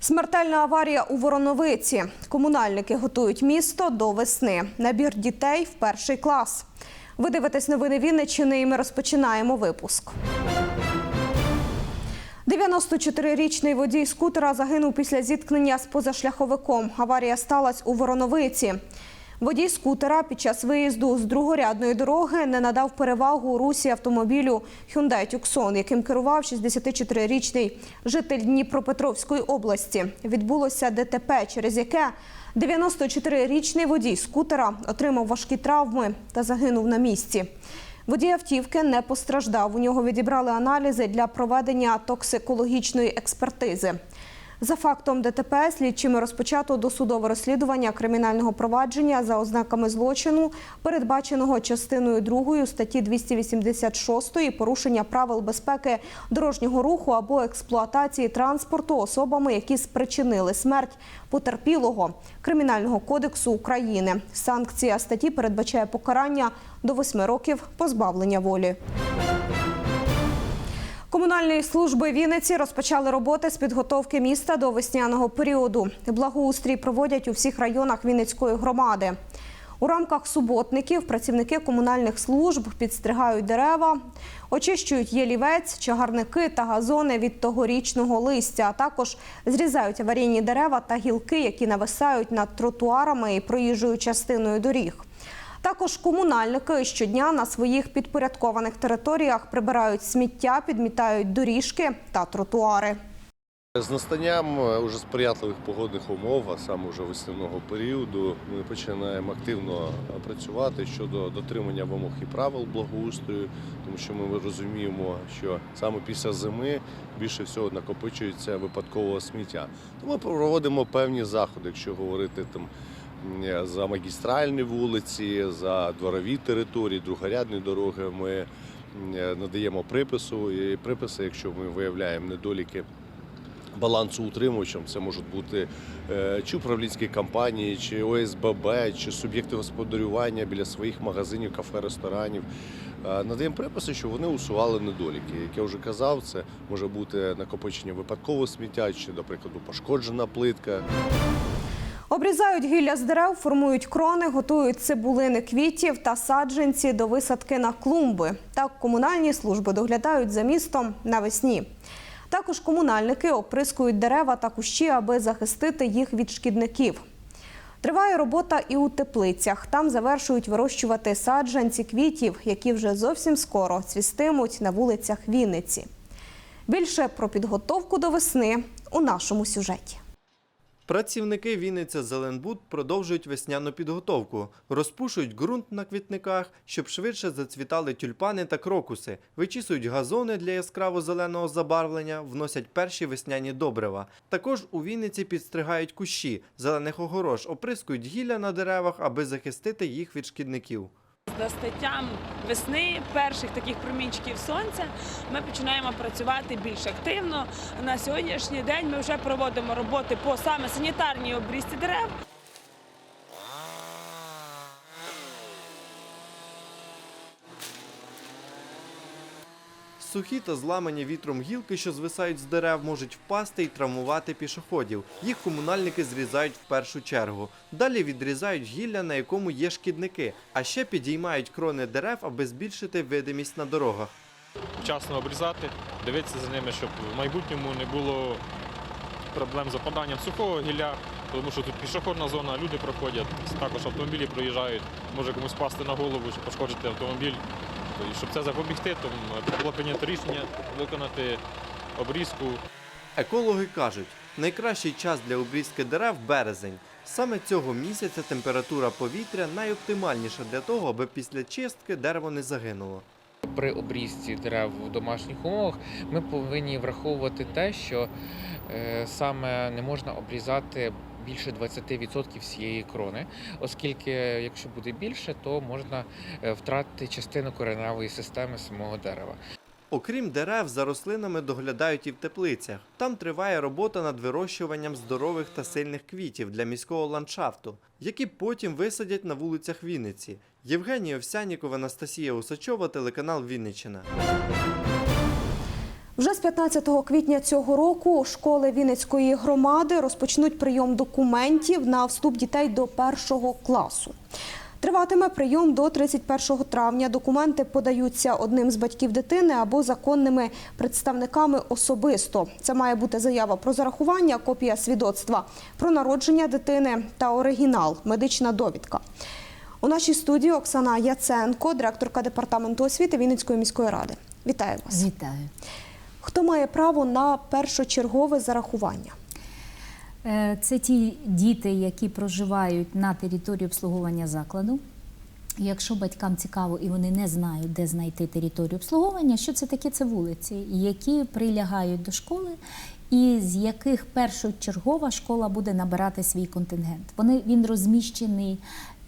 Смертельна аварія у Вороновиці. Комунальники готують місто до весни. Набір дітей в перший клас. Ви дивитесь новини Вінниччини і ми розпочинаємо випуск. 94-річний водій скутера загинув після зіткнення з позашляховиком. Аварія сталася у Вороновиці. Водій скутера під час виїзду з другорядної дороги не надав перевагу русі автомобілю Hyundai Tucson, яким керував 64-річний житель Дніпропетровської області. Відбулося ДТП, через яке 94-річний водій скутера отримав важкі травми та загинув на місці. Водій автівки не постраждав. У нього відібрали аналізи для проведення токсикологічної експертизи. За фактом ДТП слідчими розпочато досудове розслідування кримінального провадження за ознаками злочину, передбаченого частиною 2 статті 286 порушення правил безпеки дорожнього руху або експлуатації транспорту особами, які спричинили смерть потерпілого Кримінального кодексу України. Санкція статті передбачає покарання до 8 років позбавлення волі. Комунальні служби Вінниці розпочали роботи з підготовки міста до весняного періоду. Благоустрій проводять у всіх районах Вінницької громади. У рамках суботників працівники комунальних служб підстригають дерева, очищують ялівець, чагарники та газони від тогорічного листя, а також зрізають аварійні дерева та гілки, які нависають над тротуарами і проїжджою частиною доріг. Також комунальники щодня на своїх підпорядкованих територіях прибирають сміття, підмітають доріжки та тротуари. З настанням е, уже сприятливих погодних умов, а саме вже весняного періоду, ми починаємо активно працювати щодо дотримання вимог і правил благоустрою, тому що ми розуміємо, що саме після зими більше всього накопичується випадкового сміття. Тому проводимо певні заходи, якщо говорити там. За магістральні вулиці, за дворові території, другорядні дороги ми надаємо припису і приписи, якщо ми виявляємо недоліки балансоутримувачем. Це можуть бути е, чи управлінські компанії, чи ОСББ, чи суб'єкти господарювання біля своїх магазинів, кафе, ресторанів. Е, Надаємо приписи, що вони усували недоліки. Як я вже казав, це може бути накопичення випадкового сміття, чи, до прикладу, пошкоджена плитка. Обрізають гілля з дерев, формують крони, готують цибулини квітів та саджанці до висадки на клумби. Так комунальні служби доглядають за містом навесні. Також комунальники оприскують дерева та кущі, аби захистити їх від шкідників. Триває робота і у теплицях. Там завершують вирощувати саджанці квітів, які вже зовсім скоро цвістимуть на вулицях Вінниці. Більше про підготовку до весни у нашому сюжеті. Працівники Вінниця Зеленбуд продовжують весняну підготовку, розпушують ґрунт на квітниках, щоб швидше зацвітали тюльпани та крокуси, вичісують газони для яскраво зеленого забарвлення, вносять перші весняні добрива. Також у Вінниці підстригають кущі, зелених огорож, оприскують гілля на деревах, аби захистити їх від шкідників. З настаттям весни, перших таких промінчиків сонця, ми починаємо працювати більш активно. На сьогоднішній день ми вже проводимо роботи по саме санітарній обрізці дерев. Сухі та зламані вітром гілки, що звисають з дерев, можуть впасти і травмувати пішоходів. Їх комунальники зрізають в першу чергу. Далі відрізають гілля, на якому є шкідники, а ще підіймають крони дерев, аби збільшити видимість на дорогах. вчасно обрізати, дивитися за ними, щоб в майбутньому не було проблем з опаданням сухого гілля, тому що тут пішохідна зона, люди проходять, також автомобілі проїжджають, може комусь пасти на голову, щоб пошкодити автомобіль. І щоб це запобігти, то було прийнято рішення виконати обрізку Екологи кажуть, найкращий час для обрізки дерев березень. Саме цього місяця температура повітря найоптимальніша для того, аби після чистки дерево не загинуло. При обрізці дерев в домашніх умовах ми повинні враховувати те, що е, саме не можна обрізати більше 20% всієї крони, оскільки якщо буде більше, то можна е, втратити частину кореневої системи самого дерева. Окрім дерев, за рослинами доглядають і в теплицях. Там триває робота над вирощуванням здорових та сильних квітів для міського ландшафту, які потім висадять на вулицях Вінниці. Євгеній Овсяніков, Анастасія Усачова, телеканал Вінниччина. Вже з 15 квітня цього року школи Вінницької громади розпочнуть прийом документів на вступ дітей до першого класу. Триватиме прийом до 31 травня. Документи подаються одним з батьків дитини або законними представниками особисто. Це має бути заява про зарахування, копія свідоцтва про народження дитини та оригінал, медична довідка. У нашій студії Оксана Яценко, директорка департаменту освіти Вінницької міської ради. Вітаю вас. Вітаю. Хто має право на першочергове зарахування? Е, Це ті діти, які проживають на території обслуговування закладу. Якщо батькам цікаво і вони не знають, де знайти територію обслуговування, що це таке? Це вулиці, які прилягають до школи, і з яких першочергова школа буде набирати свій контингент. Вони він розміщений.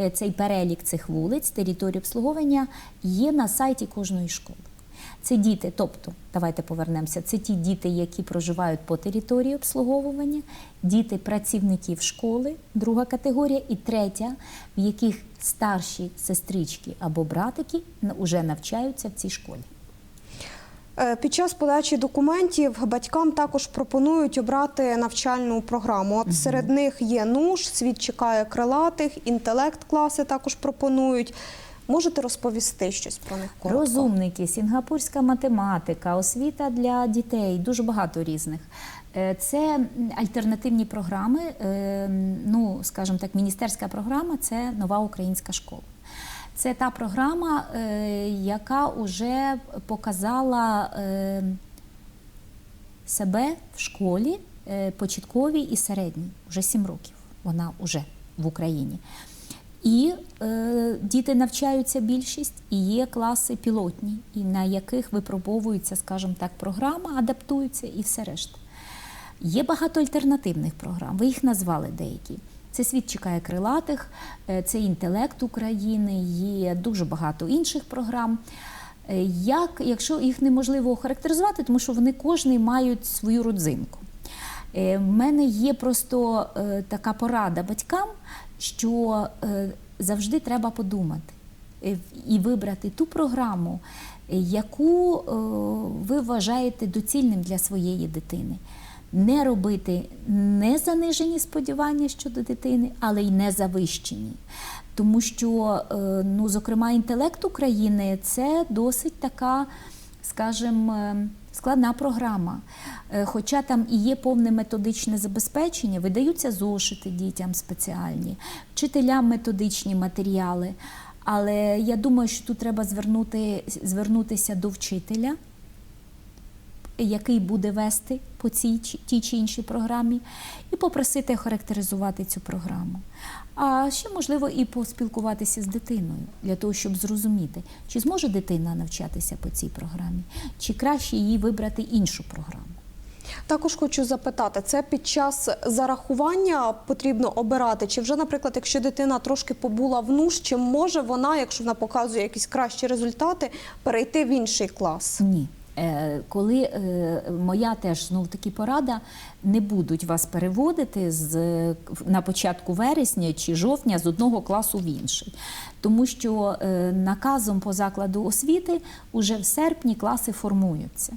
е, Цей перелік цих вулиць, території обслуговування є на сайті кожної школи. Це діти, тобто, давайте повернемося. Це ті діти, які проживають по території обслуговування, діти працівників школи, друга категорія, і третя, в яких старші сестрички або братики вже навчаються в цій школі. Е, Під час подачі документів батькам також пропонують обрати навчальну програму. От серед них є НУШ, світ чекає крилатих, інтелект класи також пропонують. Можете розповісти щось про них коротко? Розумники, сінгапурська математика, освіта для дітей, дуже багато різних. Е, Це альтернативні програми. е, Ну, скажімо так, міністерська програма це нова українська школа. Це та програма, е, яка вже показала себе в школі початковій і середній. Вже сім років вона вже в Україні. І е, діти навчаються більшість, і є класи пілотні, і на яких випробовується, скажімо так, програма, адаптуються і все решта. Є багато альтернативних програм. Ви їх назвали деякі. Це світ чекає крилатих, е, це інтелект України, є дуже багато інших програм. Е, Як, якщо їх неможливо охарактеризувати, тому що вони кожний мають свою родзинку. Е, В мене є просто е, така порада батькам, що е, завжди треба подумати і вибрати ту програму, яку ви вважаєте доцільним для своєї дитини. Не робити не занижені сподівання щодо дитини, але й не завищені. Тому що, ну, зокрема, інтелект України це досить така, скажімо, складна програма. Е, Хоча там і є повне методичне забезпечення, видаються зошити дітям спеціальні, вчителям методичні матеріали. Але я думаю, що тут треба звернути, звернутися до вчителя, який буде вести по цій тій чи іншій програмі, і попросити характеризувати цю програму. А ще можливо і поспілкуватися з дитиною для того, щоб зрозуміти, чи зможе дитина навчатися по цій програмі, чи краще їй вибрати іншу програму. Також хочу запитати, це під час зарахування потрібно обирати? Чи вже, наприклад, якщо дитина трошки побула в НУШ, чи може вона, якщо вона показує якісь кращі результати, перейти в інший клас? Ні. Е, Коли е, моя теж знов таки порада, не будуть вас переводити з на початку вересня чи жовтня з одного класу в інший, тому що е, наказом по закладу освіти уже в серпні класи формуються.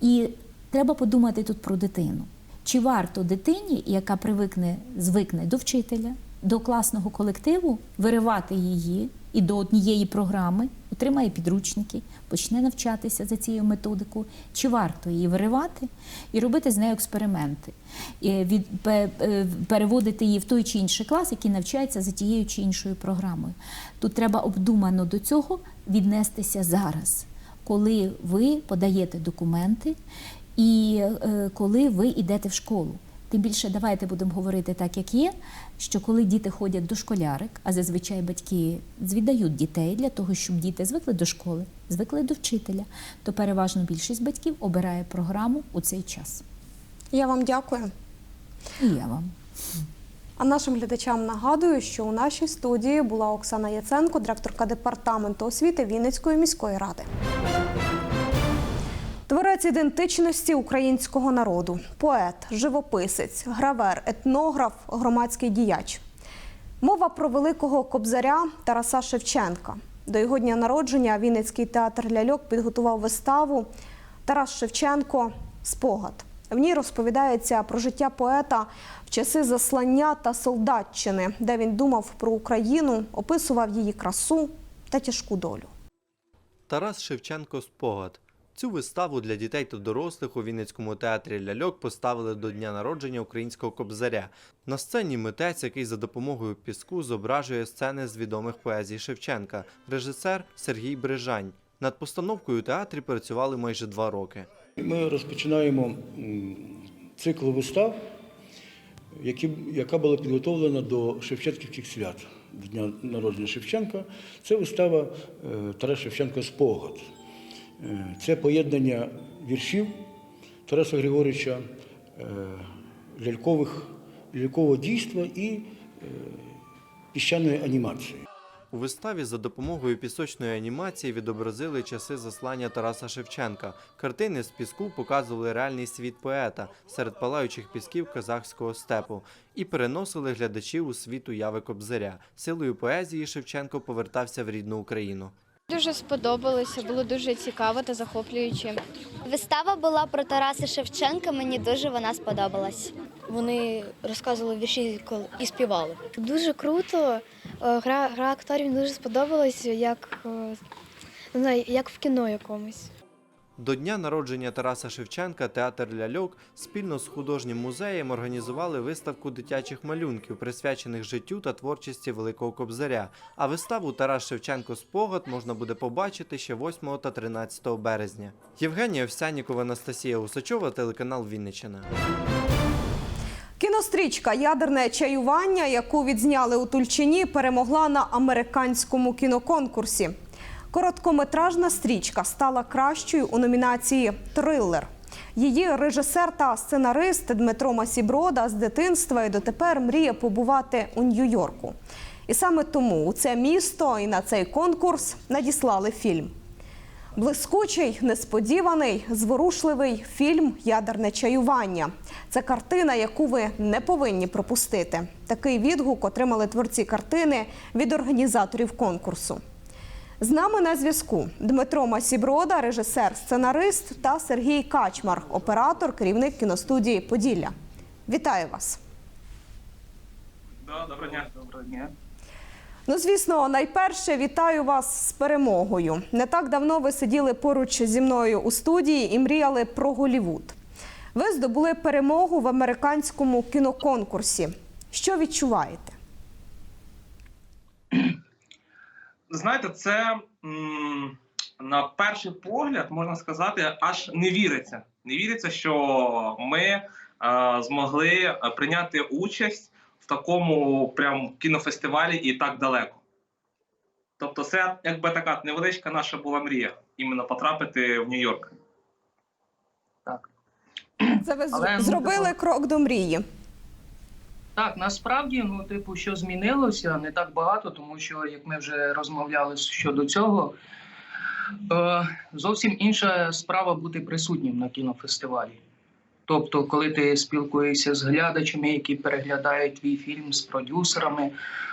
І треба подумати тут про дитину. Чи варто дитині, яка привикне, звикне до вчителя, до класного колективу, виривати її і до однієї програми, отримає підручники, почне навчатися за цією методикою, чи варто її виривати і робити з нею експерименти, і від, пе- е, переводити її в той чи інший клас, який навчається за тією чи іншою програмою. Тут треба обдумано до цього віднестися зараз, коли ви подаєте документи і е, коли ви йдете в школу. Тим більше давайте будемо говорити так, як є, що коли діти ходять до школярик, а зазвичай батьки віддають дітей для того, щоб діти звикли до школи, звикли до вчителя, то переважно більшість батьків обирає програму у цей час. Я вам дякую. І я вам. А нашим глядачам нагадую, що у нашій студії була Оксана Яценко, директорка департаменту освіти Вінницької міської ради. Творець ідентичності українського народу, поет, живописець, гравер, етнограф, громадський діяч. Мова про великого кобзаря Тараса Шевченка. До його дня народження Вінницький театр ляльок підготував виставу Тарас Шевченко Спогад. В ній розповідається про життя поета в часи заслання та солдатчини, де він думав про Україну, описував її красу та тяжку долю. Тарас Шевченко Спогад. Цю виставу для дітей та дорослих у Вінницькому театрі ляльок поставили до дня народження українського кобзаря. На сцені митець, який за допомогою піску зображує сцени з відомих поезій Шевченка, режисер Сергій Брижань. Над постановкою у театрі працювали майже два роки. Ми розпочинаємо цикл вистав, яка була підготовлена до Шевченківських свят до Дня народження Шевченка. Це вистава е, Тарас Шевченко Спогад. Е, Це поєднання віршів Тараса Григоровича, е, лялькових, лялькового дійства і е, піщаної анімації. У виставі за допомогою пісочної анімації відобразили часи заслання Тараса Шевченка. Картини з піску показували реальний світ поета серед палаючих пісків казахського степу і переносили глядачів у світ уяви Кобзаря. Силою поезії Шевченко повертався в рідну Україну. Дуже сподобалося, було дуже цікаво та захоплююче. Вистава була про Тараса Шевченка. Мені дуже вона сподобалась. Вони розказували вірші кол- і співали. Дуже круто. Е, Гра, гра акторів дуже сподобалась, як, е, не знаю, як в кіно якомусь. До дня народження Тараса Шевченка театр ляльок спільно з художнім музеєм організували виставку дитячих малюнків, присвячених життю та творчості Великого Кобзаря. А виставу Тарас Шевченко Спогад можна буде побачити ще 8 та 13 березня. Євгенія Овсянікова, Анастасія Усачова, телеканал Вінниччина. Кінострічка Ядерне чаювання, яку відзняли у Тульчині, перемогла на американському кіноконкурсі. Короткометражна стрічка стала кращою у номінації Трилер. Її режисер та сценарист Дмитро Масіброда з дитинства і дотепер мріє побувати у Нью-Йорку. І саме тому у це місто і на цей конкурс надіслали фільм. Блискучий, несподіваний, зворушливий фільм Ядерне чаювання. Це картина, яку ви не повинні пропустити. Такий відгук отримали творці картини від організаторів конкурсу. З нами на зв'язку Дмитро Масіброда, режисер, сценарист та Сергій Качмар, оператор, керівник кіностудії Поділля. Вітаю вас! Да, доброго дня. Доброго дня. Ну, звісно, найперше вітаю вас з перемогою. Не так давно ви сиділи поруч зі мною у студії і мріяли про Голівуд. Ви здобули перемогу в американському кіноконкурсі. Що відчуваєте? Знаєте, це м, на перший погляд можна сказати, аж не віриться. Не віриться, що ми е, змогли е, прийняти участь в такому прям кінофестивалі і так далеко. Тобто, це якби така невеличка наша була мрія іменно потрапити в Нью-Йорк. Так. Це ви Але, ну, зробили крок до мрії. Так, насправді, ну, типу, що змінилося, не так багато, тому що, як ми вже розмовляли щодо цього, е, зовсім інша справа бути присутнім на кінофестивалі. Тобто, коли ти спілкуєшся з глядачами, які переглядають твій фільм з продюсерами,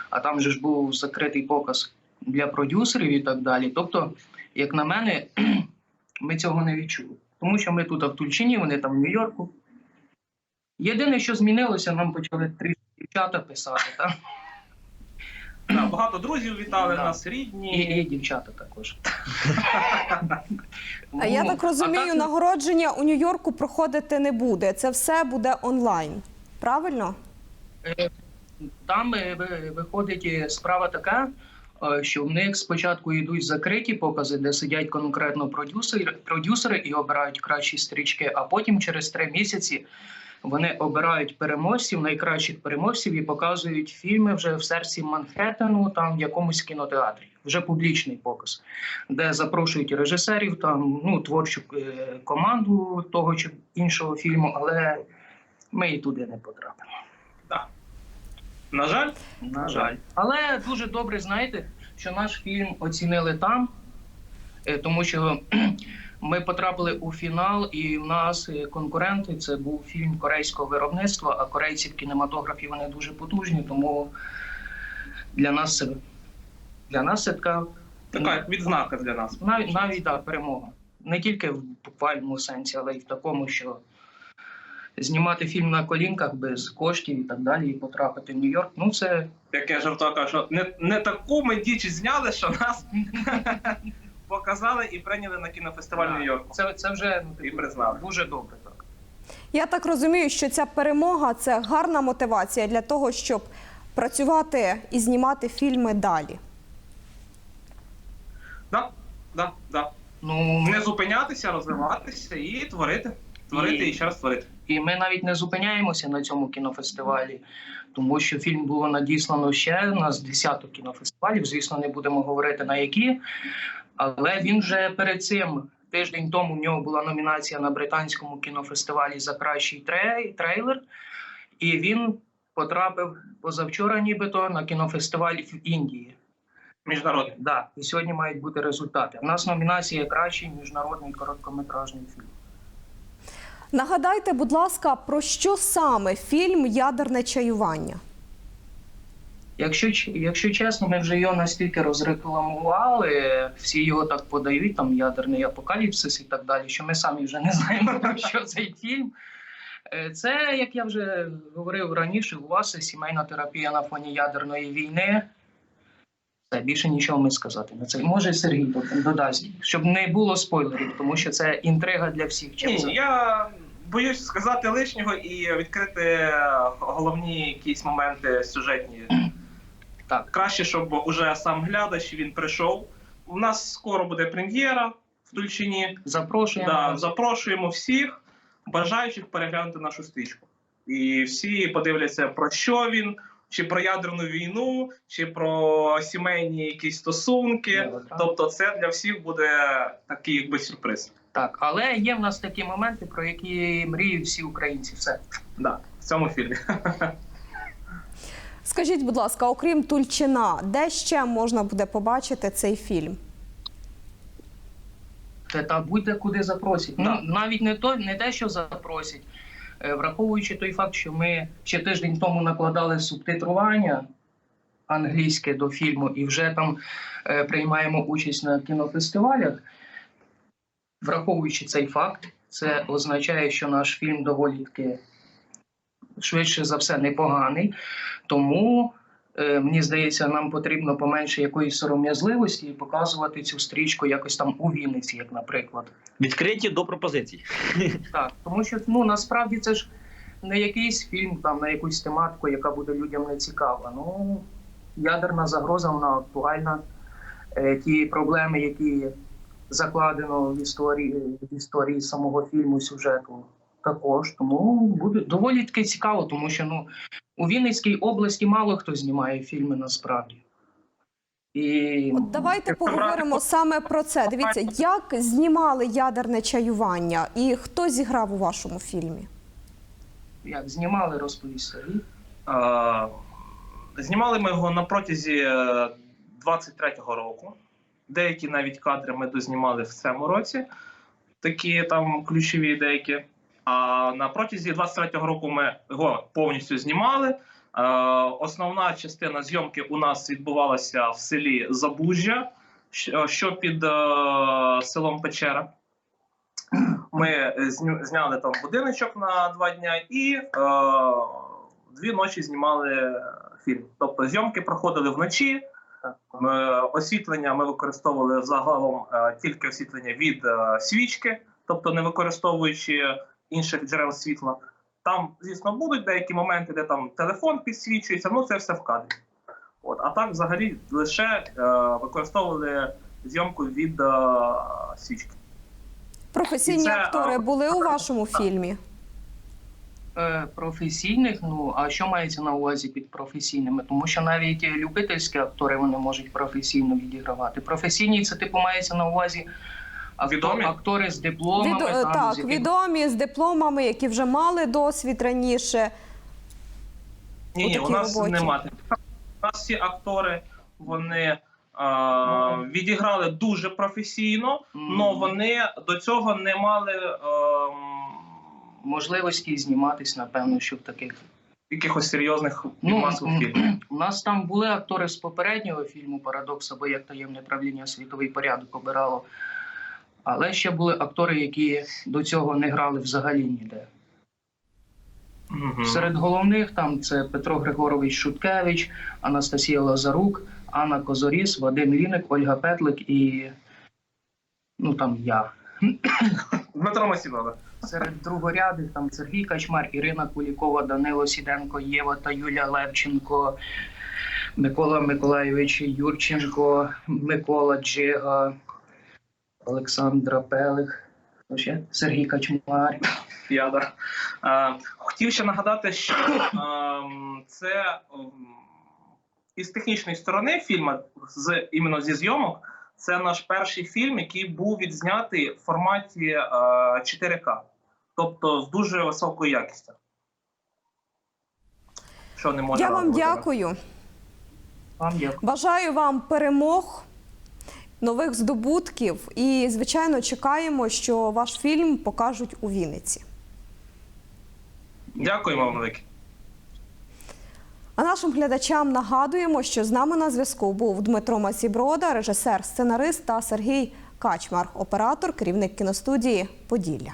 а там же ж був закритий показ для продюсерів і так далі. Тобто, як на мене, ми цього не відчули. Тому що ми тут в Тульчині, вони там в Нью-Йорку. Єдине, що змінилося, нам почали трішки дівчата писати, так? Да, багато друзів вітали Да. нас, рідні. і дівчата також. А я Ну, так розумію, так, нагородження у Нью-Йорку проходити не буде. Це все буде онлайн. Правильно? е, Там е, виходить е, справа така, що в них спочатку йдуть закриті покази, де сидять конкретно продюсери, продюсери і обирають кращі стрічки, а потім через три місяці вони обирають переможців, найкращих переможців і показують фільми вже в серці Манхеттену, там в якомусь кінотеатрі. Вже публічний показ, де запрошують режисерів, там ну творчу е, команду того чи іншого фільму, але ми і туди не потрапимо. На жаль, На жаль. Але дуже добре знаєте, що наш фільм оцінили там, е, тому що Ми потрапили у фінал, і в нас е, конкуренти це був фільм корейського виробництва, а корейці в кінематографі вони дуже потужні, тому для нас це для нас це така Така відзнака для нас. навіть навіть да, перемога. Не тільки в буквальному сенсі, але й в такому, що знімати фільм на колінках без коштів і так далі, і потрапити в Нью-Йорк. Ну це Як я жартував, кажу, що не, не таку ми діч зняли, що нас показали і прийняли на кінофестиваль Да. Нью-Йорку. це, це вже ну, І признали. дуже добре. Так. Я так розумію, що ця перемога це гарна мотивація для того, щоб працювати і знімати фільми далі. Да, да, да. Ну, Не зупинятися, розвиватися і творити. Творити І- і ще раз творити. І ми навіть не зупиняємося на цьому кінофестивалі, тому що фільм було надіслано ще на з десяток кінофестивалів. Звісно, не будемо говорити на які. Але він вже перед цим тиждень тому в нього була номінація на британському кінофестивалі за кращий трей- трейлер. І він потрапив позавчора, нібито на кінофестиваль в Індії. Міжнародний. Да, і сьогодні мають бути результати. У нас номінація кращий міжнародний короткометражний фільм. Nагадайте, будь ласка, про що саме фільм Ядерне чаювання? Якщо, якщо чесно, ми вже його настільки розрекламували, всі його так подають, там ядерний апокаліпсис і так далі, що ми самі вже не знаємо про що цей фільм. Е, Це, як я вже говорив раніше, у вас сімейна терапія на фоні ядерної війни. Це більше нічого ми сказати на це. Може, Сергій додасть, щоб не було спойлерів, тому що це інтрига для всіх. Чим Ні, це? я боюсь сказати лишнього і відкрити головні якісь моменти сюжетні. Так. Краще, щоб уже сам глядач він прийшов. У нас скоро буде прем'єра в Тульчині. Запрошуємо. Да, запрошуємо всіх бажаючих переглянути нашу стрічку. І всі подивляться, про що він, чи про ядерну війну, чи про сімейні якісь стосунки. Тобто, це для всіх буде такий якби сюрприз. Так, але є в нас такі моменти, про які мріють всі українці. Все. Да, в цьому фільмі. Скажіть, будь ласка, окрім Тульчина, де ще можна буде побачити цей фільм? Та, будь-де куди запросять. Ну навіть не то, не те, що запросять, Е, враховуючи той факт, що ми ще тиждень тому накладали субтитрування англійське до фільму і вже там е, приймаємо участь на кінофестивалях. Враховуючи цей факт, це означає, що наш фільм доволі таки швидше за все непоганий. Тому е, мені здається, нам потрібно поменше якоїсь сором'язливості і показувати цю стрічку якось там у Вінниці, як наприклад. Відкриті до пропозицій. Так, тому що ну насправді це ж не якийсь фільм там на якусь тематику, яка буде людям не цікава. Ну ядерна загроза вона актуальна. Е, ті проблеми, які закладено в історії в історії самого фільму, сюжету, також. Тому буде доволі таки цікаво, тому що ну у Вінницькій області мало хто знімає фільми насправді. І От давайте поговоримо саме про це. Дивіться, як знімали ядерне чаювання і хто зіграв у вашому фільмі? як знімали розповість Сергій. Е, Знімали ми його на протязі е, 23-го року. Деякі навіть кадри ми дознімали в цьому році, такі там ключові деякі. А на протязі 23-го року ми його повністю знімали. Е, Основна частина зйомки у нас відбувалася в селі Забужжя, що під е, селом Печера. Ми зняли там будиночок на два дня і е, дві ночі знімали фільм. Тобто зйомки проходили вночі. Е, освітлення ми використовували загалом е, тільки освітлення від е, свічки, тобто не використовуючи інших джерел світла. Там, звісно, будуть деякі моменти, де там телефон підсвічується, ну це все в кадрі. От, а так, взагалі, лише е, використовували зйомку від е, свічки. Професійні це, актори а, були у вашому фільмі? Е, професійних, ну а що мається на увазі під професійними? Тому що навіть е, любительські актори вони можуть професійно відігравати. Професійні це типу мається на увазі Відомі? актори з дипломами. Відо- там, так, з відомі з дипломами, які вже мали досвід раніше. Ні, ні, у у нас роботі? немає. У нас всі актори, вони відіграли дуже професійно, але вони до цього не мали ем, Можливості зніматись, напевно, що в таких якихось серйозних Ну, масових фільмів. У нас там були актори з попереднього фільму Парадокс або як таємне правління світовий порядок обирало. Але ще були актори, які до цього не грали взагалі ніде. Мгм. Серед головних там це Петро Григорович Шуткевич, Анастасія Лазарук, Анна Козоріс, Вадим Ліник, Ольга Петлик і ну там я. Дмитро Масівала. Серед другорядних там Сергій Качмар, Ірина Кулікова, Данило Сіденко, Єва та Юля Левченко, Микола Миколайович Юрченко, Микола Джига, Олександра Пелих, ще? Сергій Качмар. Я, да. Е, хотів ще нагадати, що ем, це ем, із технічної сторони фільму, з іменно зі зйомок, це наш перший фільм, який був відзнятий в форматі е, 4К, тобто з дуже високою якістю. Що не може Я вам дякую. Вам дякую. Бажаю вам перемог, нових здобутків і, звичайно, чекаємо, що ваш фільм покажуть у Вінниці. Дякуємо вам велике. А нашим глядачам нагадуємо, що з нами на зв'язку був Дмитро Масіброда, режисер, сценарист та Сергій Качмар, оператор, керівник кіностудії Поділля.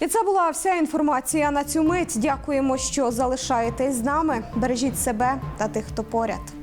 І це була вся інформація на цю мить. Дякуємо, що залишаєтесь з нами. Бережіть себе та тих, хто поряд.